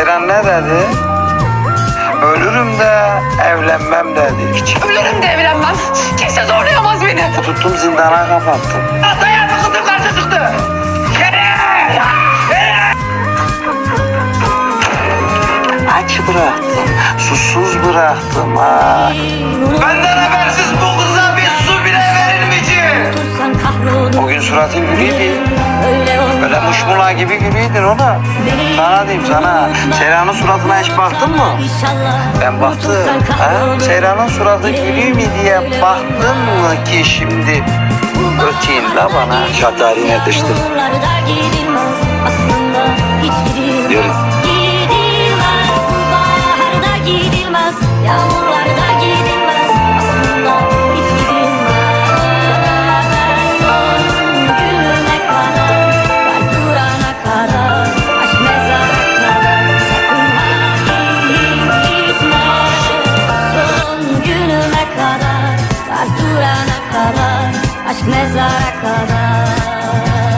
Seren ne dedi? Ölürüm de evlenmem dedi. Hiç Ölürüm de evlenmem. Kimse zorlayamaz beni. tuttum zindana kapattım. Dayandı kızım karşı çıktı. Aç bıraktım, susuz bıraktım ha. Benden habersiz bu kıza bir su bile verilmeyecek. Otursan kahrolur O gün suratın gülüydü. Öyle muşmula gibi gülüydün ona. Sana diyeyim sana. Seyra'nın suratına hiç baktın mı? Ben baktım. Ha? suratı gülüyor mu diye baktın mı ki şimdi? Öteyim la bana. Şatarine gidilmez. Yürü. Yağmurlarda aşk mezara kadar.